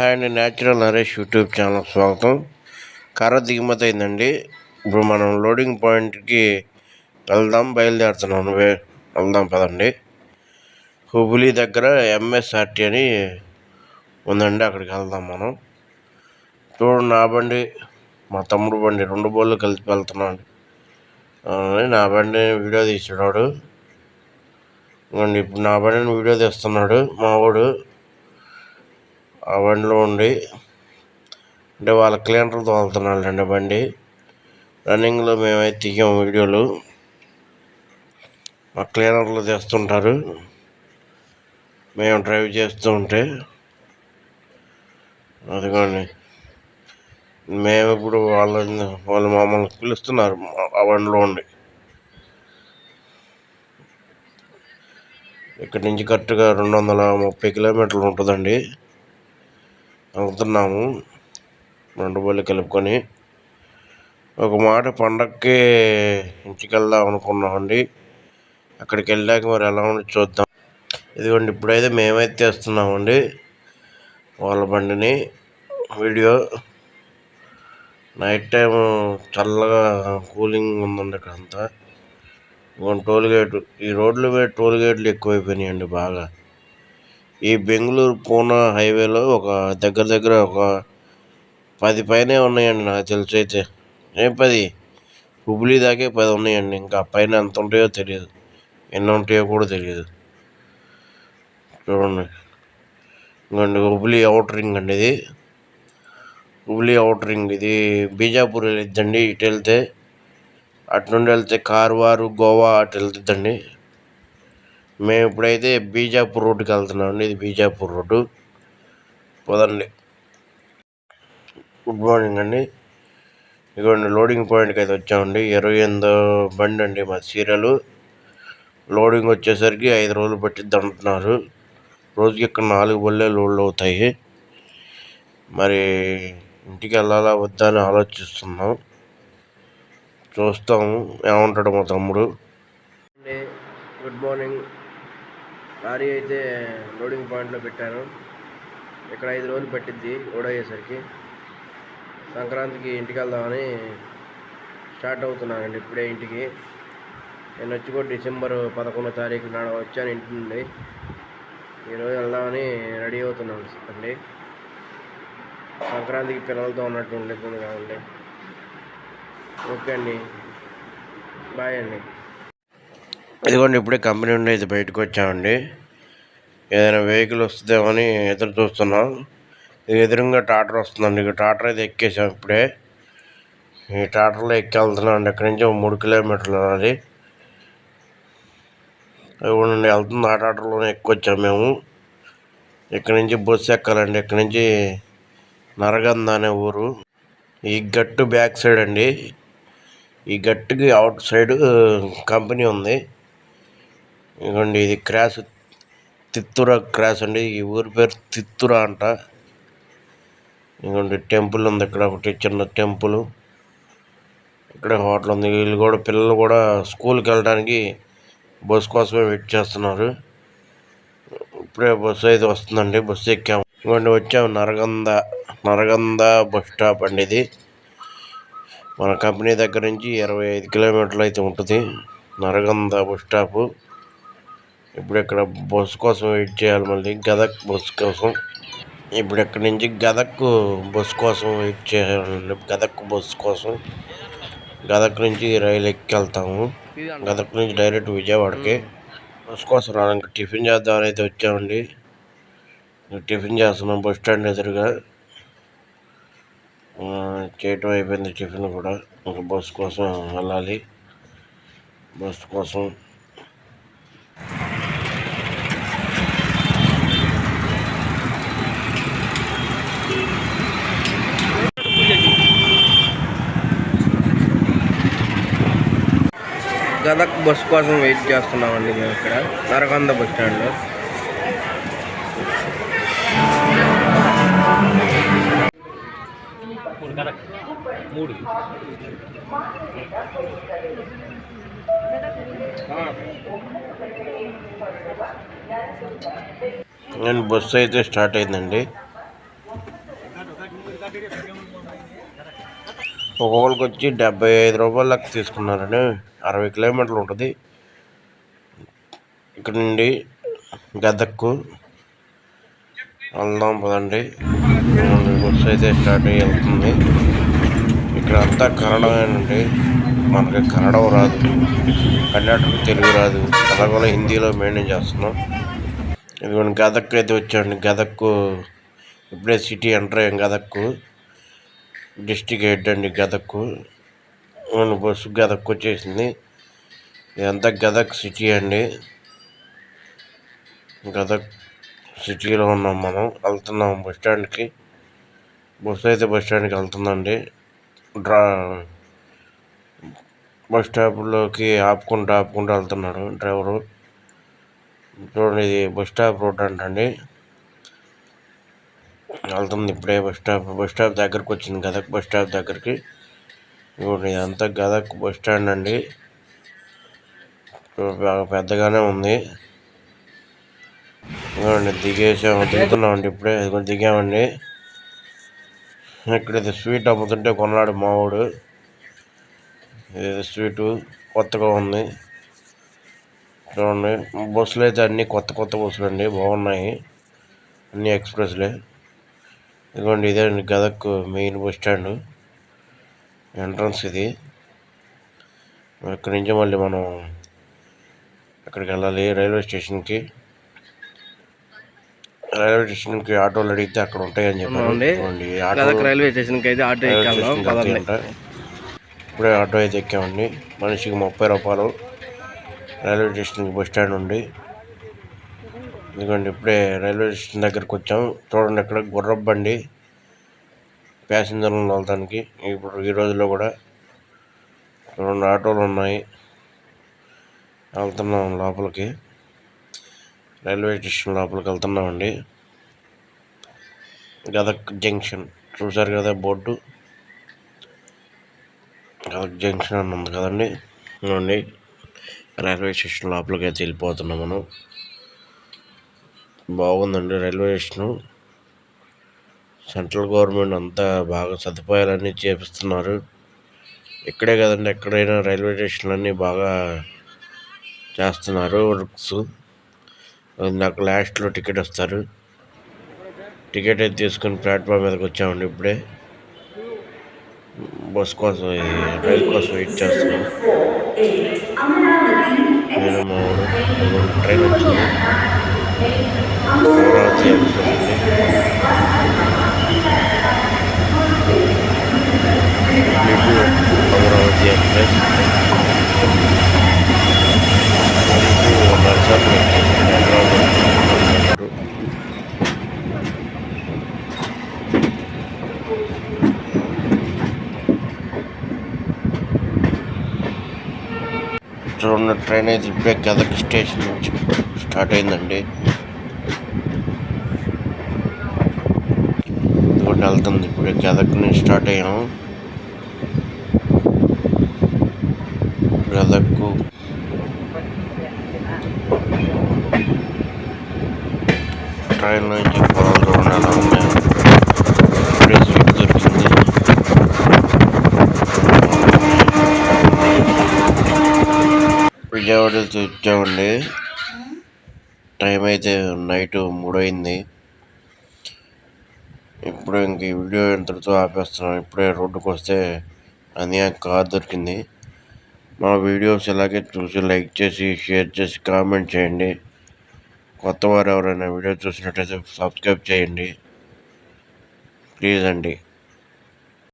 Hi అండి natural Naresh YouTube channel స్వాగతం. కర్ర దిగుమతి అయిందండి. ఇప్పుడు మనం లోడింగ్ పాయింట్కి వెళ్దాం బయలుదేరుతున్నాను వే వెళ్దాం పదండి. హుబులి దగ్గర ఎంఎస్ఆర్టీ అని ఉందండి అక్కడికి వెళ్దాం మనం. చూడు నా బండి మా తమ్ముడు బండి రెండు బోళ్ళు కలిపి వెళ్తున్నాడు. నా బండి వీడియో తీసాడు ఇప్పుడు నా బండిని వీడియో తీస్తున్నాడు. మా వాడు ఆ బండిలో ఉండి అంటే వాళ్ళ క్లీనర్ తోలుతున్నాడు అండి బండి. రన్నింగ్లో మేమైతే తీయం వీడియోలు. మా క్లీనర్లు తీస్తుంటారు. మేము డ్రైవ్ చేస్తూ ఉంటే అదిగోండి. మేము ఇప్పుడు వాళ్ళ వాళ్ళు మమ్మల్ని పిలుస్తున్నారు ఆ బండిలో ఉండి. ఇక్కడి నుంచి కరెక్ట్గా రెండు వందల ముప్పై కిలోమీటర్లు ఉంటుందండి. వెళ్తున్నాము రెండు బళ్ళు కలుపుకొని ఒక మాట పండక్కి ఇంటికెళ్దాం అనుకున్నామండి. అక్కడికి వెళ్ళాక మరి ఎలా ఉండి చూద్దాం. ఇదిగోండి ఇప్పుడైతే మేమైతే వస్తున్నామండి వాళ్ళ బండిని. వీడియో నైట్ టైం చల్లగా కూలింగ్ ఉందండి ఇక్కడ అంతా ఇదిగోండి టోల్ గేట్ ఈ రోడ్ల మీద టోల్ గేట్లు ఎక్కువైపోయినాయండి బాగా. ఈ బెంగళూరు పూనా హైవేలో ఒక దగ్గర దగ్గర ఒక పది పైనే ఉన్నాయండి నాకు తెలిసి అయితే. ఏం పది? హుబ్లీ దాకే పది ఉన్నాయండి. ఇంకా పైన ఎంత ఉంటాయో తెలియదు. ఎన్ని ఉంటాయో కూడా తెలియదు. చూడండి. ఇంకండి హుబ్లీ అవుట్ రింగ్ అండి ఇది. హుబ్లీ అవుట్ రింగ్ ఇది. బీజాపూర్ వెళ్ళిద్దండి ఇటు వెళ్తే. అటు నుండి వెళ్తే కార్వారు గోవా అటు వెళ్తుందండి. మేము ఇప్పుడైతే బీజాపూర్ రోడ్డుకి వెళ్తున్నాం అండి. ఇది బీజాపూర్ రోడ్డు. పోదండి. గుడ్ మార్నింగ్ అండి. ఇదిగోండి లోడింగ్ పాయింట్కి అయితే వచ్చామండి. ఇరవై ఎనిమిదో బండి అండి మా సీరియలు. లోడింగ్ వచ్చేసరికి ఐదు రోజులు పట్టిద్ది అంటున్నారు. రోజుకి ఇక్కడ నాలుగు బళ్ళే లోడ్లు అవుతాయి. మరి ఇంటికి వెళ్ళాలా వద్దా అని ఆలోచిస్తున్నాం. చూస్తాము ఏమంటాడు మా తమ్ముడు? Good morning. లారీ అయితే లోడింగ్ పాయింట్లో పెట్టాను. ఇక్కడ ఐదు రోజులు పట్టిద్ది ఓడయ్యేసరికి సంక్రాంతికి ఇంటికి వెళ్దామని స్టార్ట్ అవుతున్నానండి ఇప్పుడే ఇంటికి. నేను వచ్చి కూడా డిసెంబర్ పదకొండో తారీఖు నాడు వచ్చాను ఇంటి నుండి. ఈరోజు వెళ్దామని రెడీ అవుతున్నాను అండి. సంక్రాంతికి పిల్లలతో ఉన్నట్టు ఉండేది కాదండి. ఓకే అండి. బాయ్ అండి. ఇదిగోండి ఇప్పుడే కంపెనీ నుండి అయితే బయటకు వచ్చామండి. ఏదైనా వెహికల్ వస్తుందేమని ఎదురు చూస్తున్నాం. ఎదురుగా టాటర్ వస్తుందండి. ఇక టాటర్ అయితే ఎక్కేసాం ఇప్పుడే. ఈ టాటర్లో ఎక్కి వెళ్తున్నాం అండి ఇక్కడి నుంచి మూడు కిలోమీటర్లు అది. ఇవ్వండి వెళ్తుంది ఆ టాటర్లోనే ఎక్కువచ్చాం మేము. ఇక్కడి నుంచి బస్సు ఎక్కాలండి. ఇక్కడి నుంచి నరగంద అనే ఊరు. ఈ గట్టు బ్యాక్ సైడ్ అండి. ఈ గట్టుకి అవుట్ సైడ్ కంపెనీ ఉంది. ఇదిగోండి ఇది క్రాస్ తిత్తుర క్రాస్ అండి. ఈ ఊరి పేరు తిత్తుర అంట. ఇదిగోండి టెంపుల్ ఉంది ఇక్కడ ఒకటి చిన్న టెంపుల్. ఇక్కడ హోటల్ ఉంది. వీళ్ళు కూడా పిల్లలు కూడా స్కూల్కి వెళ్ళడానికి బస్ కోసమే వెయిట్ చేస్తున్నారు. ఇప్పుడే బస్సు అయితే వస్తుందండి బస్సు ఎక్కాము. ఇవ్వండి వచ్చాము. నరగంద నరగంద బస్ స్టాప్ అండి ఇది. మన కంపెనీ దగ్గర నుంచి ఇరవై ఐదు కిలోమీటర్లు అయితే ఉంటుంది. Naragunda bus stop. ఇప్పుడు ఇక్కడ బస్సు కోసం వెయిట్ చేయాలి మళ్ళీ? గదక్ బస్సు కోసం. ఇప్పుడు ఇక్కడ నుంచి గదక్ బస్సు కోసం వెయిట్ చేయాలి? గదక్ బస్సు కోసం. గదక్ నుంచి రైలు ఎక్కి వెళ్తాము గదక్ నుంచి డైరెక్ట్ విజయవాడకి. బస్సు కోసం రావడానికి టిఫిన్ చేద్దామని అయితే వచ్చామండి. టిఫిన్ చేస్తున్నాం బస్ స్టాండ్ ఎదురుగా. చేయటం అయిపోయింది టిఫిన్ కూడా. ఇంకా బస్సు కోసం వెళ్ళాలి. బస్సు కోసం గదక్ బస్ కోసం వెయిట్ చేస్తున్నామండి మేము ఇక్కడ. నరకంద బస్ స్టాండ్లో. మూడు నేను బస్సు అయితే స్టార్ట్ అయిందండి. ఒక్కొక్కరికి వచ్చి డెబ్బై ఐదు రూపాయలు లెక్క తీసుకున్నారని అరవై కిలోమీటర్లు ఉంటుంది. ఇక్కడ నుండి గదక్కు. వెళ్దాం పదండి. బస్సు అయితే స్టార్ట్ అయ్యి వెళ్తుంది. ఇక్కడ అంతా కన్నడమేనండి మనకి కన్నడం రాదు. కర్ణాటక తెలుగు రాదు. అలాగే హిందీలో మెయింటైన్ చేస్తున్నాం. ఇదిగోండి గదక్ అయితే వచ్చాండి గదక్కు ఇప్పుడే సిటీ ఎంటర్ అయ్యాం. గదక్కు డిస్టిక్ హెడ్ అండి గదక్కు. మన బస్సు గదకు వచ్చేసింది. ఇదంతా గదక్ సిటీ అండి. గదక్ సిటీలో ఉన్నాం మనం. వెళ్తున్నాం బస్ స్టాండ్కి. బస్సు అయితే బస్ స్టాండ్కి వెళ్తుందండి. డ్రా బస్ స్టాప్లోకి ఆపుకుంటూ ఆపుకుంటూ వెళ్తున్నాడు డ్రైవరు. చూడండి ఇది బస్ స్టాప్ రోడ్ అంటండి. వెళ్తుంది ఇప్పుడే బస్ స్టాప్. బస్ స్టాప్ దగ్గరకు వచ్చింది గదక్ బస్ స్టాప్ దగ్గరికి. చూడండి అంత గదక్ బస్ స్టాండ్ అండి. పెద్దగానే ఉంది. చూడండి దిగేసాము దిగుతున్నామండి ఇప్పుడే దిగామండి. ఇక్కడ ఇది స్వీట్ అమ్ముతుంటే కొన్నాడు మావాడు ఇది స్వీటు కొత్తగా ఉంది. చూడండి బస్సులు అయితే అన్నీ కొత్త కొత్త బస్సులు అండి బాగున్నాయి. అన్ని ఎక్స్ప్రెస్లే. ఇదిగోండి ఇదే అండి Gadag main bus stand. Entrance ఇది. ఇక్కడి నుంచి మళ్ళీ మనం ఎక్కడికి వెళ్ళాలి? రైల్వే స్టేషన్కి. రైల్వే స్టేషన్కి ఆటోలు అడిగితే అక్కడ ఉంటాయని గదక్ రైల్వే స్టేషన్కి అయితే ఆటో. ఇప్పుడే ఆటో అయితే ఎక్కామండి. మనిషికి ముప్పై రూపాయలు. రైల్వే స్టేషన్కి బస్ స్టాండ్ ఉండి ఇదిగోండి ఇప్పుడే రైల్వే స్టేషన్ దగ్గరికి వచ్చాం చూడండి ఇక్కడ గుర్రపు బండి. ప్యాసింజర్లను వెళ్తానికి ఇప్పుడు ఈ రోజుల్లో కూడా రెండు ఆటోలు ఉన్నాయి. వెళ్తున్నాం లోపలికి. రైల్వే స్టేషన్ లోపలికి వెళ్తున్నామండి. గదక్ జంక్షన్. చూసారు కదా బోర్డు? గదక్ జంక్షన్ అని ఉంది కదండి. ఇదిగోండి రైల్వే స్టేషన్ లోపలికి అయితే వెళ్ళిపోతున్నాం మనం. బాగుందండి రైల్వే స్టేషను. సెంట్రల్ గవర్నమెంట్ అంతా బాగా సదుపాయాలన్నీ చేపిస్తున్నారు. ఇక్కడే కదండి ఎక్కడైనా రైల్వే స్టేషన్లన్నీ బాగా చేస్తున్నారు వర్క్స్. నాకు లాస్ట్లో టికెట్ వస్తారు. టికెట్ అయితే తీసుకుని ప్లాట్ఫామ్ మీదకి వచ్చామండి ఇప్పుడే. బస్ కోసం రైలు కోసం వెయిట్ చేస్తున్నాం. నేను మా ట్రైన్ వచ్చింది అమరావతి ఎక్స్ప్రెస్ మీకు అమరావతి ఎక్స్ప్రెస్. మీకు నర్సాపురం చూడండి ట్రైన్ అయితే ఇప్పుడే గదక్ స్టేషన్ నుంచి స్టార్ట్ అయిందండి. ఇప్పుడు వెళ్తుంది. ఇప్పుడే గదక్ నుంచి స్టార్ట్ అయ్యాము గదక్కు ట్రైన్ నుంచి పొలంలో చూడండి ఎలా ఉన్నాయి ఇప్పుడే దొరికింది. విజయవాడ వచ్చామండి టైం అయితే నైట్ మూడైంది ఇప్పుడు ఇంక వీడియో ఇంతటితో ఆపేస్తున్నాం. ఇప్పుడే రోడ్డుకు వస్తే అని కార్ దొరికింది. మా వీడియోస్ ఇలాగే చూసి లైక్ చేసి షేర్ చేసి కామెంట్ చేయండి. కొత్త వారు ఎవరైనా వీడియో చూసినట్టయితే సబ్స్క్రైబ్ చేయండి. ప్లీజ్ అండి.